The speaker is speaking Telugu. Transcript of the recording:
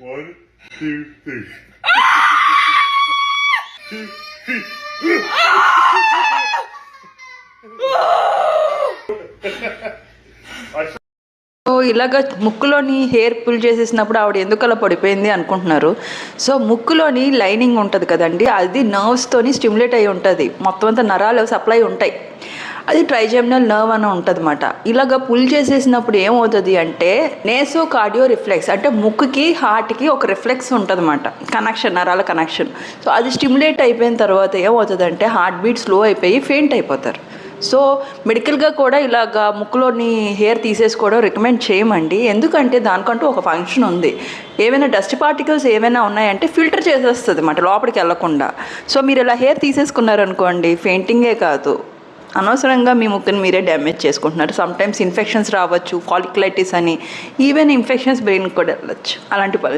One, two, three. సో ఇలాగ ముక్కులోని హెయిర్ పుల్ చేసేసినప్పుడు ఆవిడ ఎందుకు అలా పడిపోయింది అనుకుంటున్నారు. సో ముక్కులోని లైనింగ్ ఉంటుంది కదండి అది నర్వ్స్తోని స్టిమ్యులేట్ అయి ఉంటుంది. మొత్తం అంతా నరాలు సప్లై ఉంటాయి. అది ట్రైజెమినల్ నర్వ్ అని ఉంటుంది అనమాట ఇలాగ పుల్ చేసేసినప్పుడు ఏమవుతుంది అంటే నేసో కార్డియో రిఫ్లెక్స్ అంటే ముక్కుకి హార్ట్కి ఒక రిఫ్లెక్స్ ఉంటుంది అన్నమాట కనెక్షన్ నరాల కనెక్షన్ సో అది స్టిమ్యులేట్ అయిపోయిన తర్వాత ఏమవుతుంది అంటే హార్ట్ బీట్ స్లో అయిపోయి ఫెయింట్ అయిపోతారు. సో మెడికల్గా కూడా ఇలాగా ముక్కులోని హెయిర్ తీసేసుకోవడం రికమెండ్ చేయమండి. ఎందుకంటే దానికంటూ ఒక ఫంక్షన్ ఉంది. ఏమైనా డస్ట్ పార్టికల్స్ ఏమైనా ఉన్నాయంటే ఫిల్టర్ చేసేస్తుంది అన్నమాట లోపలికి వెళ్ళకుండా. సో మీరు ఇలా హెయిర్ తీసేసుకున్నారనుకోండి ఫెయింటింగే కాదు. అనవసరంగా మీ ముక్కుని మీరే డ్యామేజ్ చేసుకుంటున్నారు. సమ్టైమ్స్ ఇన్ఫెక్షన్స్ రావచ్చు ఫాలిక్లైటిస్ అని ఈవెన్ ఇన్ఫెక్షన్స్ బ్రెయిన్ కూడా వెళ్ళచ్చు. అలాంటి పని